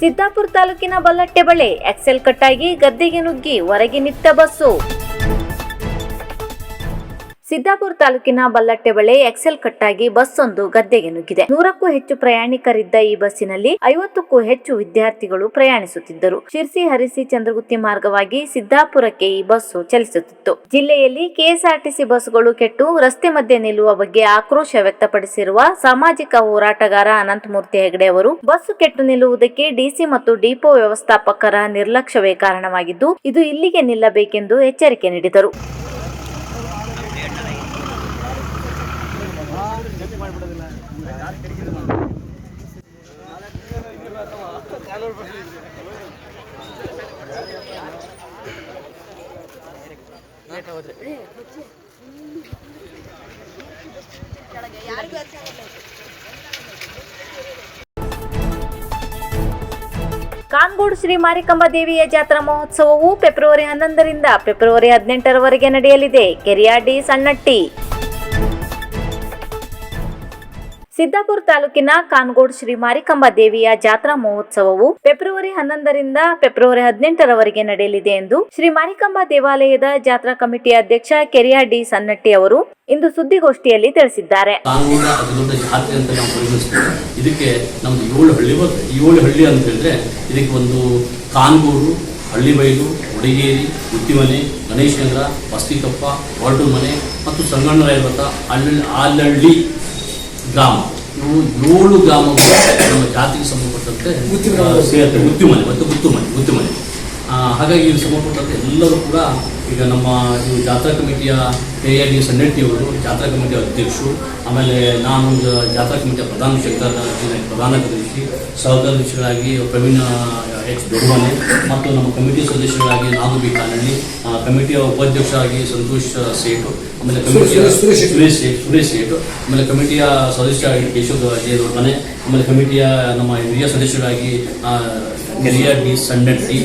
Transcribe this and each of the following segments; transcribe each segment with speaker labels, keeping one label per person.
Speaker 1: ಸಿದ್ದಾಪುರ ತಾಲೂಕಿನ ಬಲ್ಲಟ್ಟೆ ಬಳಿ ಎಕ್ಸೆಲ್ ಕಟ್ಟಾಗಿ ಗದ್ದೆಗೆ ನುಗ್ಗಿ ಹೊರಗೆ ನಿಂತ ಬಸ್ಸು. ಸಿದ್ದಾಪುರ ತಾಲೂಕಿನ ಬಲ್ಲಟ್ಟೆ ಬಳಿ ಎಕ್ಸೆಲ್ ಕಟ್ಟಾಗಿ ಬಸ್ ಒಂದು ಗದ್ದೆಗೆ ನುಗ್ಗಿದೆ. ನೂರಕ್ಕೂ ಹೆಚ್ಚು ಪ್ರಯಾಣಿಕರಿದ್ದ ಈ ಬಸ್ಸಿನಲ್ಲಿ ಐವತ್ತಕ್ಕೂ ಹೆಚ್ಚು ವಿದ್ಯಾರ್ಥಿಗಳು ಪ್ರಯಾಣಿಸುತ್ತಿದ್ದರು. ಶಿರ್ಸಿ, ಹರಿಸಿ, ಚಂದ್ರಗುತ್ತಿ ಮಾರ್ಗವಾಗಿ ಸಿದ್ದಾಪುರಕ್ಕೆ ಈ ಬಸ್ಸು ಚಲಿಸುತ್ತಿತ್ತು. ಜಿಲ್ಲೆಯಲ್ಲಿ ಕೆಎಸ್ಆರ್ಟಿಸಿ ಬಸ್ಗಳು ಕೆಟ್ಟು ರಸ್ತೆ ಮಧ್ಯೆ ನಿಲ್ಲುವ ಬಗ್ಗೆ ಆಕ್ರೋಶ ವ್ಯಕ್ತಪಡಿಸಿರುವ ಸಾಮಾಜಿಕ ಹೋರಾಟಗಾರ ಅನಂತಮೂರ್ತಿ ಹೆಗಡೆ ಅವರು, ಬಸ್ಸು ಕೆಟ್ಟು ನಿಲ್ಲುವುದಕ್ಕೆ ಡಿಸಿ ಮತ್ತು ಡಿಪೋ ವ್ಯವಸ್ಥಾಪಕರ ನಿರ್ಲಕ್ಷ್ಯವೇ ಕಾರಣವಾಗಿದ್ದು, ಇದು ಇಲ್ಲಿಗೆ ನಿಲ್ಲಬೇಕೆಂದು ಎಚ್ಚರಿಕೆ ನೀಡಿದರು. ಕಾನ್ಗೋಡು ಶ್ರೀ ಮಾರಿಕಂಬ ದೇವಿಯ ಜಾತ್ರಾ ಮಹೋತ್ಸವವು ಫೆಬ್ರವರಿ ಹನ್ನೊಂದರಿಂದ ಫೆಬ್ರವರಿ ಹದಿನೆಂಟರವರೆಗೆ ನಡೆಯಲಿದೆ. ಕೆರಿಯಾಡಿ ಸಣ್ಣಟ್ಟಿ. ಸಿದ್ದಾಪುರ ತಾಲೂಕಿನ ಕಾನ್ಗೋಡ್ ಶ್ರೀ ಮಾರಿಕಂಬ ದೇವಿಯ ಜಾತ್ರಾ ಮಹೋತ್ಸವವು ಫೆಬ್ರವರಿ ಹನ್ನೊಂದರಿಂದ ಫೆಬ್ರವರಿ ಹದಿನೆಂಟರವರೆಗೆ ನಡೆಯಲಿದೆ ಎಂದು ಶ್ರೀ ಮಾರಿಕಂಬ ದೇವಾಲಯದ ಜಾತ್ರಾ ಕಮಿಟಿ ಅಧ್ಯಕ್ಷ ಕೆರಿಯಾ ಡಿ ಸನ್ನಟ್ಟಿ ಅವರು ಇಂದು ಸುದ್ದಿಗೋಷ್ಠಿಯಲ್ಲಿ ತಿಳಿಸಿದ್ದಾರೆ.
Speaker 2: ಇದಕ್ಕೆ ನಮ್ದು ಏಳು ಹಳ್ಳಿ ಏಳು ಹಳ್ಳಿ ಅಂತ ಹೇಳಿದ್ರೆ ಇದಕ್ಕೆ ಒಂದು ಕಾನ್ಗೂರು ಹಳ್ಳಿಬೈಲು ಹುಡುಗೇರಿ ಉತ್ತಿಮನೆ ಗಣೇಶ್ ನಗರ ಬಸ್ತಿಕಪ್ಪ ಹೊರಟು ಮನೆ ಮತ್ತು ಸಂಗಣ್ಣರಾಯ ವ್ರತ ಅಲ್ಲಿ ಆಲಹಳ್ಳಿ ಗ್ರಾಮ. ಇವು ಏಳು ಗ್ರಾಮಗಳು ನಮ್ಮ ಜಾತಿಗೆ ಸಂಬಂಧಪಟ್ಟಂತೆ ಆ, ಸೇರುತ್ತೆ ಮುತ್ತಿಮನೆ ಮತ್ತು ಮುತ್ತುಮನೆ ಮುತ್ತುಮನೆ. ಹಾಗಾಗಿ ಇದು ಸಂಬಂಧಪಟ್ಟಂತೆ ಎಲ್ಲರೂ ಕೂಡ ಈಗ ನಮ್ಮ ಈ ಜಾತ್ರಾ ಕಮಿಟಿಯ ಕೆ ಎ ಡಿ ಸಣ್ಣಟ್ಟಿ ಅವರು ಜಾತ್ರಾ ಕಮಿಟಿಯ ಅಧ್ಯಕ್ಷರು ಆಮೇಲೆ ನಾನು ಜಾತ್ರಾ ಕಮಿಟಿಯ ಪ್ರಧಾನ ಶಂಕರ ಪ್ರಧಾನ ಕಾರ್ಯದರ್ಶಿ ಸಹಕಾರ್ಯದರ್ಶಿಗಳಾಗಿ ಪ್ರವೀಣ ಎಚ್ ದೊಡ್ಡಮನೆ ಮತ್ತು ನಮ್ಮ ಕಮಿಟಿ ಸದಸ್ಯರಾಗಿ ನಾನು ಬಿ ಕಾನಳ್ಳಿ ಕಮಿಟಿಯ ಉಪಾಧ್ಯಕ್ಷರಾಗಿ ಸಂತೋಷ್ ಸೇಠು ಆಮೇಲೆ ಕಮಿಟಿಯ
Speaker 3: ಸುರೇಶ್- ಸುರೇಶ್ ಶೆಟ್ಟಿ.
Speaker 2: ಸುರೇಶ್ ಸೇಠ್ ಆಮೇಲೆ ಕಮಿಟಿಯ ಸದಸ್ಯರಾಗಿ ಕೇಶವ ಜೆ ಮನೆ ಆಮೇಲೆ ಕಮಿಟಿಯ ನಮ್ಮ ಹಿರಿಯ ಸದಸ್ಯರಾಗಿ ಕೆರಿಯ ಡಿ ಸಣ್ಣಟ್ಟಿ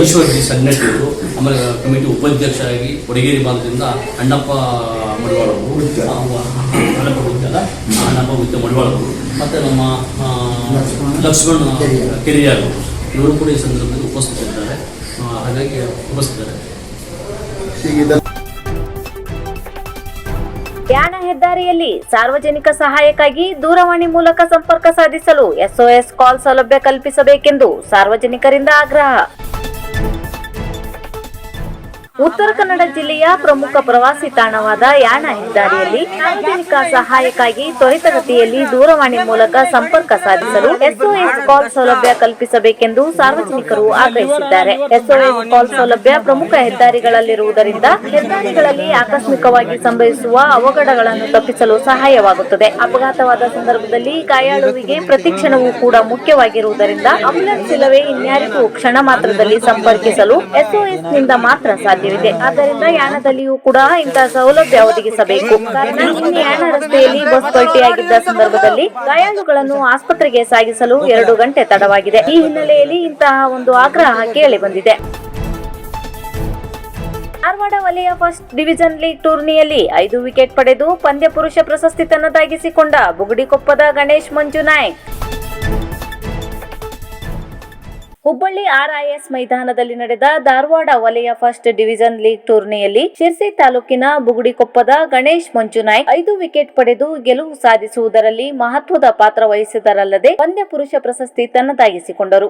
Speaker 2: ಈಶ್ವರ್ ಡಿ ಸಣ್ಣಟ್ಟಿ ಅವರು ಆಮೇಲೆ ಕಮಿಟಿ ಉಪಾಧ್ಯಕ್ಷರಾಗಿ ಕೊಡಗೇರಿ ಭಾಗದಿಂದ ಅಣ್ಣಪ್ಪ ಮಡಿವಾಳ ಅವರು ಆ, ಅಣ್ಣಪ್ಪ ಆ, ಅಣ್ಣಪ್ಪ ಗುತ್ತ ಮಡಿವಾಳ ಅವರು ಮತ್ತು ನಮ್ಮ ಲಕ್ಷ್ಮಣ್ ಕೆರಿಯಾರ್ ಇವರು ಕೂಡ ಈ ಸಂದರ್ಭದಲ್ಲಿ ಉಪಸ್ಥಿತರಿದ್ದಾರೆ ಹಾಗಾಗಿ ಹಾಗಾಗಿ ಉಪಸ್ಥಿತರಿದ್ದಾರೆ
Speaker 1: ಯಾಣ ಹೆದ್ದಾರಿಯಲ್ಲಿ ಸಾರ್ವಜನಿಕ ಸಹಾಯಕ್ಕಾಗಿ ದೂರವಾಣಿ ಮೂಲಕ ಸಂಪರ್ಕ ಸಾಧಿಸಲು ಎಸ್ಒಎಸ್ ಕಾಲ್ ಸೌಲಭ್ಯ ಕಲ್ಪಿಸಬೇಕೆಂದು ಸಾರ್ವಜನಿಕರಿಂದ ಆಗ್ರಹ. ಉತ್ತರ ಕನ್ನಡ ಜಿಲ್ಲೆಯ ಪ್ರಮುಖ ಪ್ರವಾಸಿ ತಾಣವಾದ ಯಾಣ ಹೆದ್ದಾರಿಯಲ್ಲಿ ಸಾರ್ವಜನಿಕ ಸಹಾಯಕ್ಕಾಗಿ ತ್ವರಿತಗತಿಯಲ್ಲಿ ದೂರವಾಣಿ ಮೂಲಕ ಸಂಪರ್ಕ ಸಾಧಿಸಲು ಎಸ್ಒಎಸ್ ಕಾಲ್ ಸೌಲಭ್ಯ ಕಲ್ಪಿಸಬೇಕೆಂದು ಸಾರ್ವಜನಿಕರು ಆಗ್ರಹಿಸಿದ್ದಾರೆ. ಎಸ್ಒಎಸ್ ಕಾಲ್ ಸೌಲಭ್ಯ ಪ್ರಮುಖ ಹೆದ್ದಾರಿಗಳಲ್ಲಿರುವುದರಿಂದ ಹೆದ್ದಾರಿಗಳಲ್ಲಿ ಆಕಸ್ಮಿಕವಾಗಿ ಸಂಭವಿಸುವ ಅವಘಡಗಳನ್ನು ತಪ್ಪಿಸಲು ಸಹಾಯವಾಗುತ್ತದೆ. ಅಪಘಾತವಾದ ಸಂದರ್ಭದಲ್ಲಿ ಗಾಯಾಳುವಿಗೆ ಪ್ರತಿಕ್ಷಣವೂ ಕೂಡ ಮುಖ್ಯವಾಗಿರುವುದರಿಂದ ಆಂಬ್ಯುಲೆನ್ಸ್ ಇಲ್ಲವೇ ಇನ್ಯಾರಿಗೂ ಕ್ಷಣ ಮಾತ್ರದಲ್ಲಿ ಸಂಪರ್ಕಿಸಲು ಎಸ್ಒಎಸ್ನಿಂದ ಮಾತ್ರ ಸಾಧ್ಯವಿದೆ ಆದ್ದರಿಂದ ಯಾಣದಲ್ಲಿಯೂ ಕೂಡ ಇಂತಹ ಸೌಲಭ್ಯ ಒದಗಿಸಬೇಕು. ಕಾರಣ, ನಿನ್ನೆ ಯಾಣ ರಸ್ತೆಯಲ್ಲಿ ಬಸ್ ಪಲ್ಟಿಯಾಗಿದ್ದ ಸಂದರ್ಭದಲ್ಲಿ ಗಾಯಾಳುಗಳನ್ನು ಆಸ್ಪತ್ರೆಗೆ ಸಾಗಿಸಲು ಎರಡು ಗಂಟೆ ತಡವಾಗಿದೆ. ಈ ಹಿನ್ನೆಲೆಯಲ್ಲಿ ಇಂತಹ ಒಂದು ಆಗ್ರಹ ಕೇಳಿ ಬಂದಿದೆ. ಧಾರವಾಡ ವಲಯ ಫಸ್ಟ್ ಡಿವಿಷನ್ ಲೀಗ್ ಟೂರ್ನಿಯಲ್ಲಿ ಐದು ವಿಕೆಟ್ ಪಡೆದು ಪಂದ್ಯ ಪುರುಷ ಪ್ರಶಸ್ತಿ ತನ್ನದಾಗಿಸಿಕೊಂಡ ಬುಗುಡಿಕೊಪ್ಪದ ಗಣೇಶ್ ಮಂಜು ಹುಬ್ಬಳ್ಳಿ ಆರ್ಐಎಸ್ ಮೈದಾನದಲ್ಲಿ ನಡೆದ ಧಾರವಾಡ ವಲಯ ಫಸ್ಟ್ ಡಿವಿಷನ್ ಲೀಗ್ ಟೂರ್ನಿಯಲ್ಲಿ ಶಿರ್ಸಿ ತಾಲೂಕಿನ ಬುಗುಡಿಕೊಪ್ಪದ ಗಣೇಶ್ ಮಂಜುನಾಯ್ಕ್ ಐದು ವಿಕೆಟ್ ಪಡೆದು ಗೆಲುವು ಸಾಧಿಸುವುದರಲ್ಲಿ ಮಹತ್ವದ ಪಾತ್ರ ವಹಿಸಿದರಲ್ಲದೆ ಪಂದ್ಯ ಪುರುಷ ಪ್ರಶಸ್ತಿ ತನ್ನದಾಗಿಸಿಕೊಂಡರು.